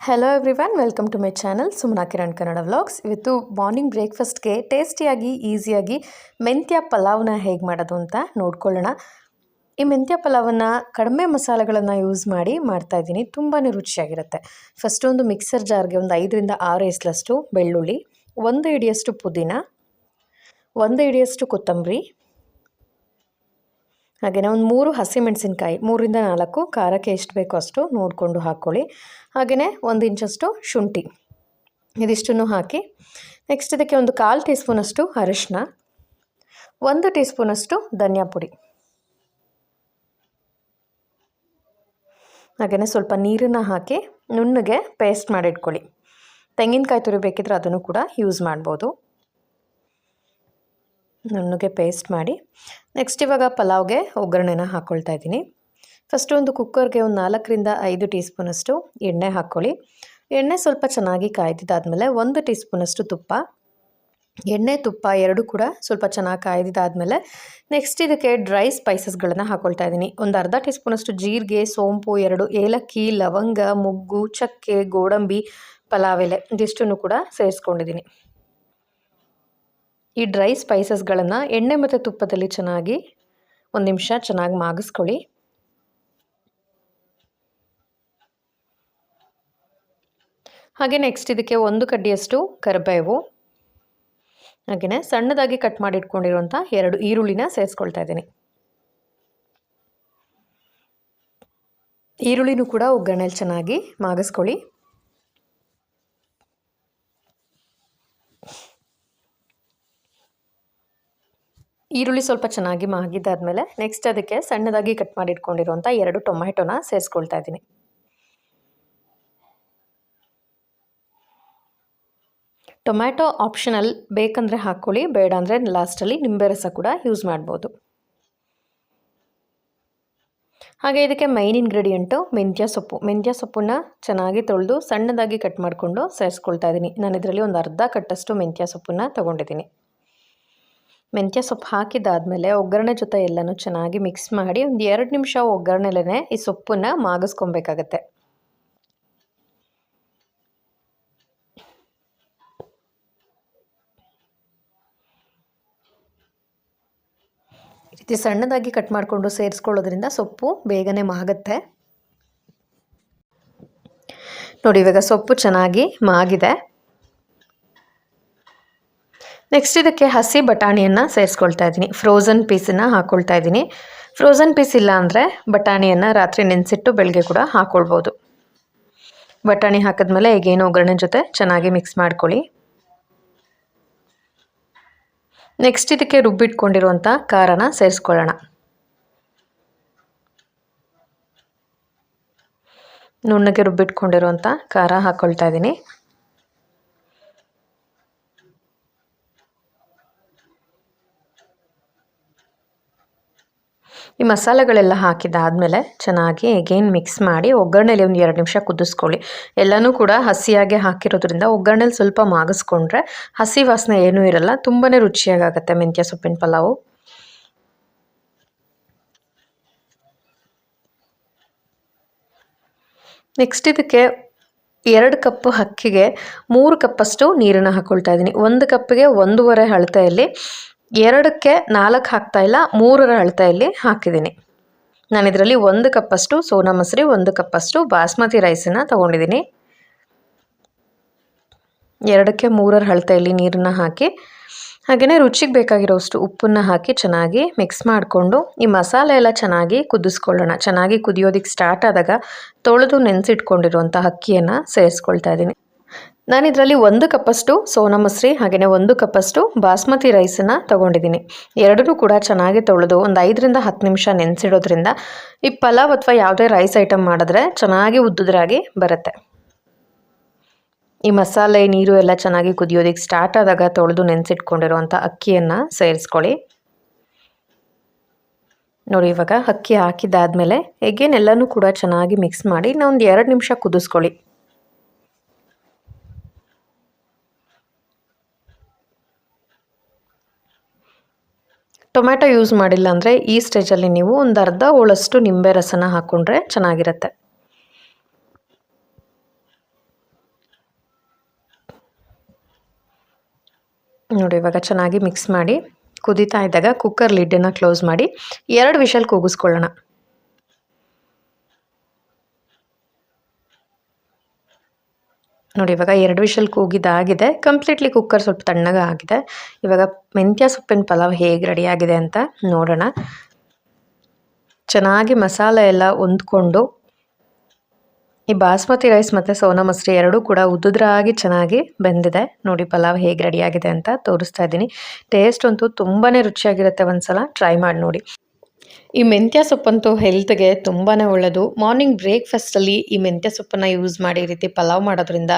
Hello everyone welcome to my channel Sumana Kiran Kannada vlogs ಇವತ್ತು morning ಬ್ರೇಕ್ಫಾಸ್ಟ್ಗೆ ಟೇಸ್ಟಿಯಾಗಿ ಈಸಿಯಾಗಿ ಮೆಂತ್ಯ ಪಲಾವ್ನ ಹೇಗೆ ಮಾಡೋದು ಅಂತ ನೋಡ್ಕೊಳ್ಳೋಣ. ಈ ಮೆಂತ್ಯ ಪಲಾವನ್ನು ಕಡಿಮೆ ಮಸಾಲೆಗಳನ್ನು ಯೂಸ್ ಮಾಡಿ ಮಾಡ್ತಾಯಿದ್ದೀನಿ ತುಂಬಾ ರುಚಿಯಾಗಿರುತ್ತೆ. ಫಸ್ಟ್ ಒಂದು ಮಿಕ್ಸರ್ ಜಾರ್ಗೆ ಒಂದು ಐದರಿಂದ ಆರು ಎಸ್ಲಷ್ಟು ಬೆಳ್ಳುಳ್ಳಿ, ಒಂದು ಹಿಡಿಯಷ್ಟು ಪುದೀನ, ಒಂದು ಹಿಡಿಯಷ್ಟು ಕೊತ್ತಂಬರಿ ಹಾಗೆಯೇ ಒಂದು ಮೂರು ಹಸಿಮೆಣಸಿನ್ಕಾಯಿ ಮೂರಿಂದ ನಾಲ್ಕು, ಖಾರಕ್ಕೆ ಎಷ್ಟು ಬೇಕೋ ಅಷ್ಟು ನೋಡಿಕೊಂಡು ಹಾಕ್ಕೊಳ್ಳಿ ಹಾಗೆಯೇ ಒಂದು ಇಂಚಷ್ಟು ಶುಂಠಿ, ಇದಿಷ್ಟನ್ನು ಹಾಕಿ ನೆಕ್ಸ್ಟ್ ಇದಕ್ಕೆ ಒಂದು ಕಾಲು ಟೀ ಸ್ಪೂನಷ್ಟು ಅರಿಶಿನ ಒಂದು ಟೀ ಸ್ಪೂನಷ್ಟು ಧನಿಯಾ ಪುಡಿ. ಹಾಗೆಯೇ ಸ್ವಲ್ಪ ನೀರನ್ನು ಹಾಕಿ ನುಣ್ಣಗೆ ಪೇಸ್ಟ್ ಮಾಡಿಟ್ಕೊಳ್ಳಿ ತೆಂಗಿನಕಾಯಿ ತುರಿ ಬೇಕಿದ್ರೆ ಅದನ್ನು ಕೂಡ ಯೂಸ್ ಮಾಡ್ಬೋದು. ನುಣ್ಣಗೆ ಪೇಸ್ಟ್ ಮಾಡಿ ನೆಕ್ಸ್ಟ್ ಇವಾಗ ಪಲಾವ್ಗೆ ಒಗ್ಗರಣೆನ ಹಾಕ್ಕೊಳ್ತಾ ಇದ್ದೀನಿ. ಫಸ್ಟ್ ಒಂದು ಕುಕ್ಕರ್ಗೆ ಒಂದು ನಾಲ್ಕರಿಂದ ಐದು ಟೀ ಸ್ಪೂನಷ್ಟು ಎಣ್ಣೆ ಹಾಕ್ಕೊಳ್ಳಿ. ಎಣ್ಣೆ ಸ್ವಲ್ಪ ಚೆನ್ನಾಗಿ ಕಾಯ್ದಿದ್ದಾದಮೇಲೆ ಒಂದು ಟೀ ಸ್ಪೂನಷ್ಟು ತುಪ್ಪ. ಎಣ್ಣೆ, ತುಪ್ಪ ಎರಡು ಕೂಡ ಸ್ವಲ್ಪ ಚೆನ್ನಾಗಿ ಕಾಯ್ದಿದ್ದಾದಮೇಲೆ ನೆಕ್ಸ್ಟ್ ಇದಕ್ಕೆ ಡ್ರೈ ಸ್ಪೈಸಸ್ಗಳನ್ನು ಹಾಕ್ಕೊಳ್ತಾ ಇದ್ದೀನಿ. ಒಂದು ಅರ್ಧ ಟೀ ಸ್ಪೂನಷ್ಟು ಜೀರಿಗೆ, ಸೋಂಪು, ಎರಡು ಏಲಕ್ಕಿ, ಲವಂಗ, ಮುಗ್ಗು, ಚಕ್ಕೆ, ಗೋಡಂಬಿ, ಪಲಾವ್ ಎಲೆ, ಇದಿಷ್ಟನ್ನು ಕೂಡ ಸೇರಿಸ್ಕೊಂಡಿದ್ದೀನಿ. ಈ ಡ್ರೈ ಸ್ಪೈಸಸ್ಗಳನ್ನು ಎಣ್ಣೆ ಮತ್ತು ತುಪ್ಪದಲ್ಲಿ ಚೆನ್ನಾಗಿ ಒಂದು ನಿಮಿಷ ಚೆನ್ನಾಗಿ ಮಾಗಿಸ್ಕೊಳ್ಳಿ. ಹಾಗೆ ನೆಕ್ಸ್ಟ್ ಇದಕ್ಕೆ ಒಂದು ಕಡ್ಡಿಯಷ್ಟು ಕರಿಬೇವು. ಹಾಗೆಯೇ ಸಣ್ಣದಾಗಿ ಕಟ್ ಮಾಡಿಟ್ಕೊಂಡಿರುವಂಥ ಎರಡು ಈರುಳ್ಳಿನ ಸೇರಿಸ್ಕೊಳ್ತಾ ಇದ್ದೀನಿ. ಈರುಳ್ಳಿನೂ ಕೂಡ ಒಗ್ಗರಣೆಯಲ್ಲಿ ಚೆನ್ನಾಗಿ ಮಾಗಿಸ್ಕೊಳ್ಳಿ. ಈರುಳ್ಳಿ ಸ್ವಲ್ಪ ಚೆನ್ನಾಗಿ ಮಾಗಿದ್ದಾದಮೇಲೆ ನೆಕ್ಸ್ಟ್ ಅದಕ್ಕೆ ಸಣ್ಣದಾಗಿ ಕಟ್ ಮಾಡಿ ಇಟ್ಕೊಂಡಿರುವಂಥ ಎರಡು ಟೊಮ್ಯಾಟೊನ ಸೇರಿಸ್ಕೊಳ್ತಾ ಇದ್ದೀನಿ. ಟೊಮ್ಯಾಟೊ ಆಪ್ಷನಲ್ ಬೇಕಂದರೆ ಹಾಕ್ಕೊಳ್ಳಿ, ಬೇಡ ಅಂದರೆ ಲಾಸ್ಟಲ್ಲಿ ನಿಂಬೆ ರಸ ಕೂಡ ಯೂಸ್ ಮಾಡ್ಬೋದು. ಹಾಗೆ ಇದಕ್ಕೆ ಮೈನ್ ಇಂಗ್ರೀಡಿಯೆಂಟು ಮೆಂತ್ಯ ಸೊಪ್ಪು. ಮೆಂತ್ಯ ಸೊಪ್ಪನ್ನು ಚೆನ್ನಾಗಿ ತೊಳೆದು ಸಣ್ಣದಾಗಿ ಕಟ್ ಮಾಡಿಕೊಂಡು ಸೇರಿಸ್ಕೊಳ್ತಾ ಇದ್ದೀನಿ. ನಾನು ಇದರಲ್ಲಿ ಒಂದು ಅರ್ಧ ಕಟ್ಟಷ್ಟು ಮೆಂತ್ಯ ಸೊಪ್ಪನ್ನು ತೊಗೊಂಡಿದ್ದೀನಿ. ಮೆಂತ್ಯ ಸೊಪ್ಪು ಹಾಕಿದಾದಮೇಲೆ ಒಗ್ಗರಣೆ ಜೊತೆ ಎಲ್ಲನೂ ಚೆನ್ನಾಗಿ ಮಿಕ್ಸ್ ಮಾಡಿ ಒಂದು ಎರಡು ನಿಮಿಷ ಒಗ್ಗರಣೆಲೇ ಈ ಸೊಪ್ಪನ್ನು ಮಾಗಿಸ್ಕೊಬೇಕಾಗತ್ತೆ. ಈ ಸಣ್ಣದಾಗಿ ಕಟ್ ಮಾಡಿಕೊಂಡು ಸೇರಿಸ್ಕೊಳ್ಳೋದ್ರಿಂದ ಸೊಪ್ಪು ಬೇಗನೆ ಮಾಗುತ್ತೆ. ನೋಡಿ ಇವಾಗ ಸೊಪ್ಪು ಚೆನ್ನಾಗಿ ಮಾಗಿದೆ. ನೆಕ್ಸ್ಟ್ ಇದಕ್ಕೆ ಹಸಿ ಬಟಾಣಿಯನ್ನು ಸೇರಿಸ್ಕೊಳ್ತಾ ಇದ್ದೀನಿ. ಫ್ರೋಝನ್ ಪೀಸನ್ನು ಹಾಕ್ಕೊಳ್ತಾ ಇದ್ದೀನಿ. ಫ್ರೋಝನ್ ಪೀಸ್ ಇಲ್ಲ ಅಂದರೆ ಬಟಾಣಿಯನ್ನು ರಾತ್ರಿ ನೆನೆಸಿಟ್ಟು ಬೆಳಗ್ಗೆ ಕೂಡ ಹಾಕ್ಕೊಳ್ಬೋದು ಬಟಾಣಿ ಹಾಕಿದ್ಮೇಲೆ ಈಗೇನು ಒಗ್ಗರಣೆ ಜೊತೆ ಚೆನ್ನಾಗಿ ಮಿಕ್ಸ್ ಮಾಡ್ಕೊಳ್ಳಿ. ನೆಕ್ಸ್ಟ್ ಇದಕ್ಕೆ ರುಬ್ಬಿಟ್ಕೊಂಡಿರುವಂಥ ಖಾರನ ಸೇರಿಸ್ಕೊಳ್ಳೋಣ. ನುಣ್ಣಗೆ ರುಬ್ಬಿಟ್ಕೊಂಡಿರುವಂಥ ಖಾರ ಹಾಕ್ಕೊಳ್ತಾ ಇದ್ದೀನಿ. ಈ ಮಸಾಲೆಗಳೆಲ್ಲ ಹಾಕಿದಾದಮೇಲೆ ಚೆನ್ನಾಗಿ ಎಗೇನ್ ಮಿಕ್ಸ್ ಮಾಡಿ ಒಗ್ಗರಣೆಲಿ ಒಂದು ಎರಡು ನಿಮಿಷ ಕುದಿಸ್ಕೊಳ್ಳಿ. ಎಲ್ಲನೂ ಕೂಡ ಹಸಿಯಾಗಿ ಹಾಕಿರೋದ್ರಿಂದ ಒಗ್ಗರಣೆಲಿ ಸ್ವಲ್ಪ ಮಾಗಿಸ್ಕೊಂಡ್ರೆ ಹಸಿ ವಾಸನೆ ಏನೂ ಇರಲ್ಲ ತುಂಬಾ ರುಚಿಯಾಗುತ್ತೆ ಮೆಂತ್ಯ ಸೊಪ್ಪಿನ ಪಲಾವು. ನೆಕ್ಸ್ಟ್ ಇದಕ್ಕೆ ಎರಡು ಕಪ್ ಅಕ್ಕಿಗೆ ಮೂರು ಕಪ್ಪಷ್ಟು ನೀರನ್ನು ಹಾಕ್ಕೊಳ್ತಾ ಇದ್ದೀನಿ. ಒಂದು ಕಪ್ಪಿಗೆ ಒಂದೂವರೆ ಅಳತೆಯಲ್ಲಿ ಎರಡಕ್ಕೆ ನಾಲ್ಕು ಹಾಕ್ತಾ ಇಲ್ಲ, ಮೂರರ ಅಳತೆಯಲ್ಲಿ ಹಾಕಿದ್ದೀನಿ. ನಾನು ಇದರಲ್ಲಿ ಒಂದು ಕಪ್ಪಷ್ಟು ಸೋನಾ ಮಸರಿ, ಒಂದು ಕಪ್ಪಷ್ಟು ಬಾಸ್ಮತಿ ರೈಸನ್ನು ತೊಗೊಂಡಿದ್ದೀನಿ. ಎರಡಕ್ಕೆ ಮೂರರ ಅಳತೆಯಲ್ಲಿ ನೀರನ್ನು ಹಾಕಿ ಹಾಗೆಯೇ ರುಚಿಗೆ ಬೇಕಾಗಿರೋಷ್ಟು ಉಪ್ಪನ್ನು ಹಾಕಿ ಚೆನ್ನಾಗಿ ಮಿಕ್ಸ್ ಮಾಡಿಕೊಂಡು, ಈ ಮಸಾಲೆ ಎಲ್ಲ ಚೆನ್ನಾಗಿ ಕುದಿಸ್ಕೊಳ್ಳೋಣ, ಚೆನ್ನಾಗಿ ಕುದಿಯೋದಕ್ಕೆ ಸ್ಟಾರ್ಟ್ ಆದಾಗ ತೊಳೆದು ನೆನೆಸಿಟ್ಕೊಂಡಿರುವಂಥ ಅಕ್ಕಿಯನ್ನು ಸೇರಿಸ್ಕೊಳ್ತಾ ಇದ್ದೀನಿ. ನಾನು ಇದರಲ್ಲಿ ಒಂದು ಕಪ್ಪಷ್ಟು ಸೋನಾ ಮಸ್ರಿ ಹಾಗೆಯೇ ಒಂದು ಕಪ್ಪಷ್ಟು ಬಾಸ್ಮತಿ ರೈಸನ್ನು ತೊಗೊಂಡಿದ್ದೀನಿ. ಎರಡೂ ಕೂಡ ಚೆನ್ನಾಗಿ ತೊಳೆದು ಒಂದು ಐದರಿಂದ ಹತ್ತು ನಿಮಿಷ ನೆನೆಸಿಡೋದ್ರಿಂದ ಈ ಪಲಾವ್ ಅಥವಾ ಯಾವುದೇ ರೈಸ್ ಐಟಮ್ ಮಾಡಿದ್ರೆ ಚೆನ್ನಾಗಿ ಉದ್ದುದ್ರಾಗಿ ಬರುತ್ತೆ. ಈ ಮಸಾಲೆ, ನೀರು ಎಲ್ಲ ಚೆನ್ನಾಗಿ ಕುದಿಯೋದಕ್ಕೆ ಸ್ಟಾರ್ಟ್ ಆದಾಗ ತೊಳೆದು ನೆನೆಸಿಟ್ಕೊಂಡಿರುವಂಥ ಅಕ್ಕಿಯನ್ನು ಸೇರಿಸ್ಕೊಳ್ಳಿ. ನೋಡಿ, ಇವಾಗ ಅಕ್ಕಿ ಹಾಕಿದ್ದಾದಮೇಲೆ ಎಗೇನ್ ಎಲ್ಲನೂ ಕೂಡ ಚೆನ್ನಾಗಿ ಮಿಕ್ಸ್ ಮಾಡಿ ನಾವೊಂದು ಎರಡು ನಿಮಿಷ ಕುದಿಸ್ಕೊಳ್ಳಿ. ಟೊಮೆಟೊ ಯೂಸ್ ಮಾಡಿಲ್ಲ ಅಂದರೆ ಈ ಸ್ಟೇಜಲ್ಲಿ ನೀವು ಒಂದು ಅರ್ಧ ಹೋಳಷ್ಟು ನಿಂಬೆ ರಸನ ಹಾಕ್ಕೊಂಡ್ರೆ ಚೆನ್ನಾಗಿರುತ್ತೆ. ನೋಡಿ, ಇವಾಗ ಚೆನ್ನಾಗಿ ಮಿಕ್ಸ್ ಮಾಡಿ ಕುದಿತಾ ಇದ್ದಾಗ ಕುಕ್ಕರ್ ಲಿಡ್ಡನ್ನು ಕ್ಲೋಸ್ ಮಾಡಿ ಎರಡು ವಿಷಲ್ ಕೂಗಿಸ್ಕೊಳ್ಳೋಣ. ನೋಡಿ, ಇವಾಗ ಎರಡು ವಿಷಲ್ ಕೂಗಿದಾಗಿದೆ ಕಂಪ್ಲೀಟ್ಲಿ ಕುಕ್ಕರ್ ಸ್ವಲ್ಪ ತಣ್ಣಗೆ ಆಗಿದೆ. ಇವಾಗ ಮೆಂತ್ಯ ಸೊಪ್ಪಿನ ಪಲಾವ್ ಹೇಗೆ ರೆಡಿ ಆಗಿದೆ ಅಂತ ನೋಡೋಣ. ಚೆನ್ನಾಗಿ ಮಸಾಲೆ ಎಲ್ಲ ಹೊಂದ್ಕೊಂಡು, ಈ ಬಾಸ್ಮತಿ ರೈಸ್ ಮತ್ತು ಸೋನಾ ಮಸೂರಿ ಎರಡೂ ಕೂಡ ಉದ್ದುದ್ರಾಗಿ ಚೆನ್ನಾಗಿ ಬೆಂದಿದೆ. ನೋಡಿ, ಪಲಾವ್ ಹೇಗೆ ರೆಡಿಯಾಗಿದೆ ಅಂತ ತೋರಿಸ್ತಾ ಇದ್ದೀನಿ. ಟೇಸ್ಟ್ ಅಂತೂ ತುಂಬಾ ರುಚಿಯಾಗಿರುತ್ತೆ ಒಂದ್ಸಲ. ಟ್ರೈ ಮಾಡಿ ನೋಡಿ. ಈ ಮೆಂತ್ಯ ಸೊಪ್ಪಂತೂ ಹೆಲ್ತ್ಗೆ ತುಂಬಾ ಒಳ್ಳೆಯದು ಮಾರ್ನಿಂಗ್ ಬ್ರೇಕ್ಫಾಸ್ಟಲ್ಲಿ ಈ ಮೆಂತ್ಯ ಸೊಪ್ಪನ್ನು ಯೂಸ್ ಮಾಡಿ ರೀತಿ ಪಲಾವ್ ಮಾಡೋದ್ರಿಂದ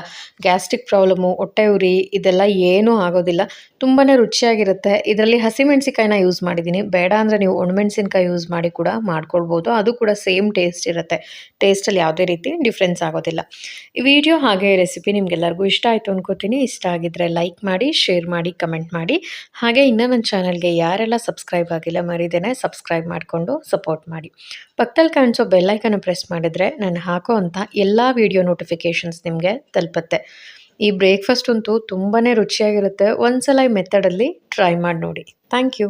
ಗ್ಯಾಸ್ಟ್ರಿಕ್ ಪ್ರಾಬ್ಲಮು, ಹೊಟ್ಟೆ ಉರಿ ಇದೆಲ್ಲ ಏನೂ ಆಗೋದಿಲ್ಲ. ತುಂಬಾ ರುಚಿಯಾಗಿರುತ್ತೆ. ಇದರಲ್ಲಿ ಹಸಿಮೆಣಸಿಕಾಯಿನ ಯೂಸ್ ಮಾಡಿದ್ದೀನಿ. ಬೇಡ ಅಂದರೆ ನೀವು ಒಣಮೆಣಸಿನ್ಕಾಯಿ ಯೂಸ್ ಮಾಡಿ ಕೂಡ ಮಾಡ್ಕೊಳ್ಬೋದು. ಅದು ಕೂಡ ಸೇಮ್ ಟೇಸ್ಟ್ ಇರುತ್ತೆ. ಟೇಸ್ಟಲ್ಲಿ ಯಾವುದೇ ರೀತಿ ಡಿಫ್ರೆನ್ಸ್ ಆಗೋದಿಲ್ಲ. ಈ ವಿಡಿಯೋ ಹಾಗೆ ರೆಸಿಪಿ ನಿಮಗೆಲ್ಲರಿಗೂ ಇಷ್ಟ ಆಯಿತು ಅನ್ಕೋತೀನಿ. ಇಷ್ಟ ಆಗಿದ್ರೆ ಲೈಕ್ ಮಾಡಿ, ಶೇರ್ ಮಾಡಿ, ಕಮೆಂಟ್ ಮಾಡಿ. ಹಾಗೆ ಇನ್ನೂ ನನ್ನ ಚಾನಲ್ಗೆ ಯಾರೆಲ್ಲ ಸಬ್ಸ್ಕ್ರೈಬ್ ಆಗಿಲ್ಲ ಮರಿದೇನೆ ಸಬ್ಸ್ಕ್ರೈಬ್ ಮಾಡ್ಕೊಂಡು ಸಪೋರ್ಟ್ ಮಾಡಿ. ಪಕ್ಕದಲ್ಲಿ ಕಾಣಿಸೋ ಬೆಲ್ಲೈಕನ್ನು ಪ್ರೆಸ್ ಮಾಡಿದರೆ ನಾನು ಹಾಕೋ ಅಂಥ ಎಲ್ಲ ವಿಡಿಯೋ ನೋಟಿಫಿಕೇಷನ್ಸ್ ನಿಮಗೆ ತಲುಪತ್ತೆ. ಈ ಬ್ರೇಕ್ಫಾಸ್ಟ್ ಅಂತೂ ತುಂಬಾ ರುಚಿಯಾಗಿರುತ್ತೆ. ಒಂದ್ಸಲ ಈ ಮೆಥಡಲ್ಲಿ ಟ್ರೈ ಮಾಡಿ ನೋಡಿ. Thank you